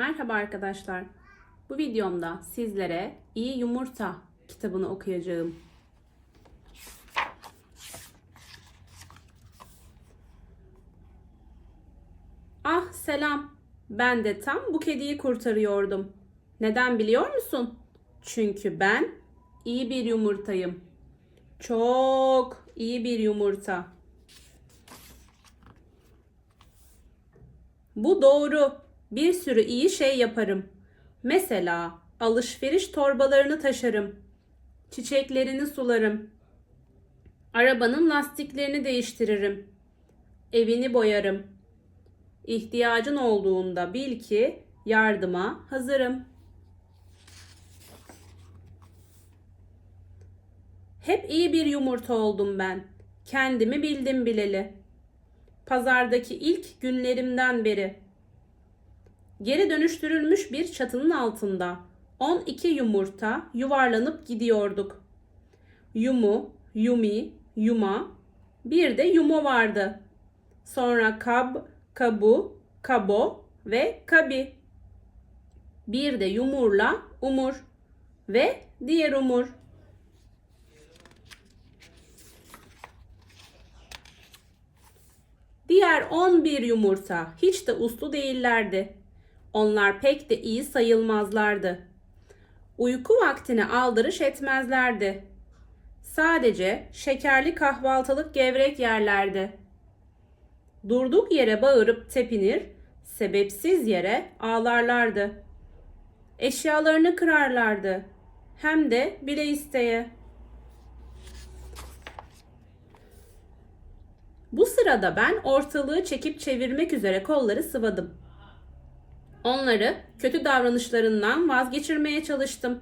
Merhaba arkadaşlar. Bu videomda sizlere İyi Yumurta kitabını okuyacağım. Ah selam. Ben de tam bu kediyi kurtarıyordum. Neden biliyor musun? Çünkü ben iyi bir yumurtayım. Çok iyi bir yumurta. Bu doğru. Bir sürü iyi şey yaparım. Mesela alışveriş torbalarını taşırım. Çiçeklerini sularım. Arabanın lastiklerini değiştiririm. Evini boyarım. İhtiyacın olduğunda bil ki yardıma hazırım. Hep iyi bir yumurta oldum ben. Kendimi bildim bileli. Pazardaki ilk günlerimden beri. Geri dönüştürülmüş bir çatının altında 12 yumurta yuvarlanıp gidiyorduk. Yumu, Yumi, Yuma, bir de Yumo vardı. Sonra Kab, Kabu, Kabo ve Kabi. Bir de Yumur'la Umur ve diğer Umur. Diğer 11 yumurta hiç de uslu değillerdi. Onlar pek de iyi sayılmazlardı. Uyku vaktine aldırış etmezlerdi. Sadece şekerli kahvaltılık gevrek yerlerdi. Durduk yere bağırıp tepinir, sebepsiz yere ağlarlardı. Eşyalarını kırarlardı. Hem de bile isteye. Bu sırada ben ortalığı çekip çevirmek üzere kolları sıvadım. Onları kötü davranışlarından vazgeçirmeye çalıştım.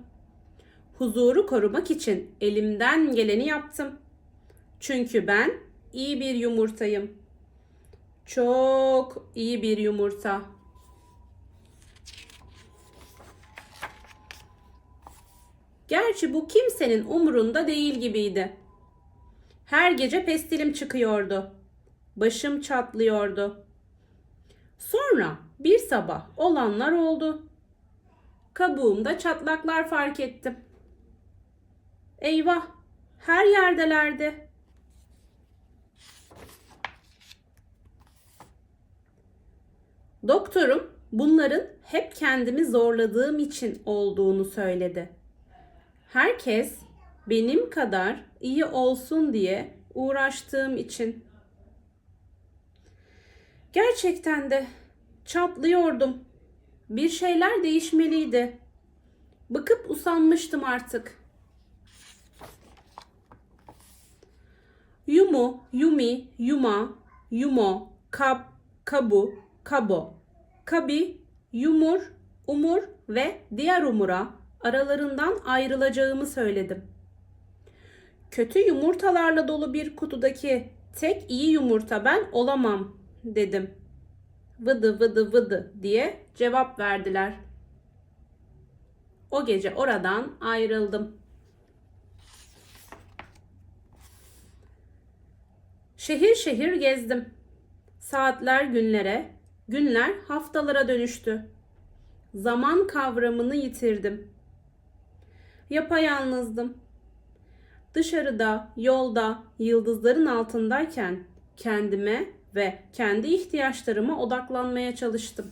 Huzuru korumak için elimden geleni yaptım. Çünkü ben iyi bir yumurtayım. Çok iyi bir yumurta. Gerçi bu kimsenin umurunda değil gibiydi. Her gece pestilim çıkıyordu. Başım çatlıyordu. Sonra bir sabah olanlar oldu. Kabuğumda çatlaklar fark ettim. Eyvah! Her yerdelerdi. Doktorum bunların hep kendimi zorladığım için olduğunu söyledi. Herkes benim kadar iyi olsun diye uğraştığım için. Gerçekten de çatlıyordum. Bir şeyler değişmeliydi. Bıkıp usanmıştım artık. Yumu, Yumi, Yuma, Yumo, Kab, Kabu, Kabo, Kabi, Yumur, Umur ve diğer Umur'a aralarından ayrılacağımı söyledim. Kötü yumurtalarla dolu bir kutudaki tek iyi yumurta ben olamam dedim. Vıdı vıdı vıdı diye cevap verdiler. O gece oradan ayrıldım. Şehir şehir gezdim. Saatler günlere, günler haftalara dönüştü. Zaman kavramını yitirdim. Yapayalnızdım. Dışarıda, yolda, yıldızların altındayken kendime ve kendi ihtiyaçlarıma odaklanmaya çalıştım.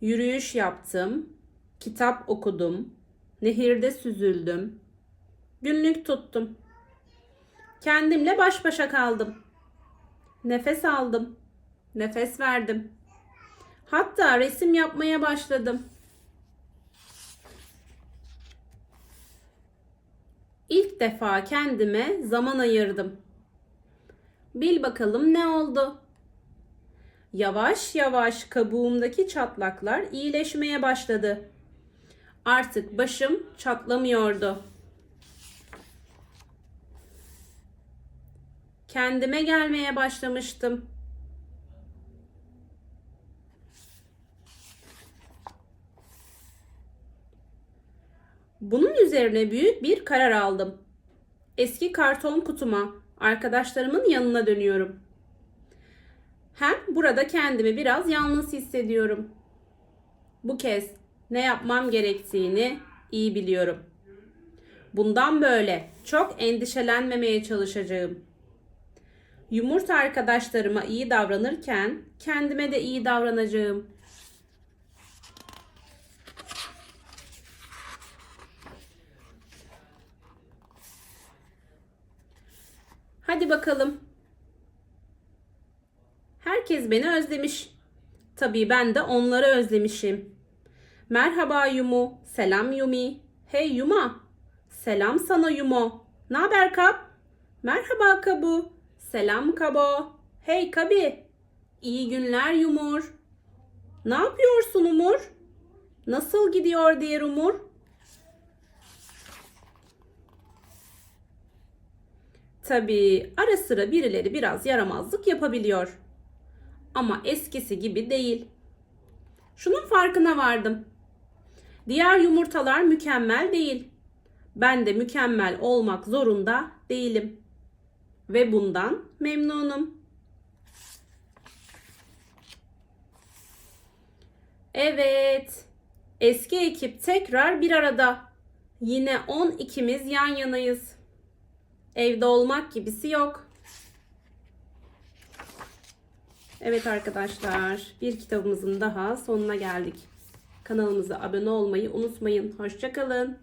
Yürüyüş yaptım, kitap okudum, nehirde süzüldüm, günlük tuttum. Kendimle baş başa kaldım. Nefes aldım, nefes verdim. Hatta resim yapmaya başladım. Defa kendime zaman ayırdım. Bil bakalım ne oldu? Yavaş yavaş kabuğumdaki çatlaklar iyileşmeye başladı. Artık başım çatlamıyordu. Kendime gelmeye başlamıştım. Bunun üzerine büyük bir karar aldım. Eski karton kutuma, arkadaşlarımın yanına dönüyorum. Hem burada kendimi biraz yalnız hissediyorum. Bu kez ne yapmam gerektiğini iyi biliyorum. Bundan böyle çok endişelenmemeye çalışacağım. Yumurta arkadaşlarıma iyi davranırken kendime de iyi davranacağım. Hadi bakalım. Herkes beni özlemiş. Tabii ben de onları özlemişim. Merhaba Yumu. Selam Yumi. Hey Yuma. Selam sana Yumo. Ne haber Kap? Merhaba Kabu. Selam Kabo. Hey Kabi. İyi günler Yumur. Ne yapıyorsun Umur? Nasıl gidiyor diğer Umur? Tabii ara sıra birileri biraz yaramazlık yapabiliyor. Ama eskisi gibi değil. Şunun farkına vardım. Diğer yumurtalar mükemmel değil. Ben de mükemmel olmak zorunda değilim. Ve bundan memnunum. Evet. Eski ekip tekrar bir arada. Yine 12'miz yan yanayız. Evde olmak gibisi yok. Evet arkadaşlar, bir kitabımızın daha sonuna geldik. Kanalımıza abone olmayı unutmayın. Hoşçakalın.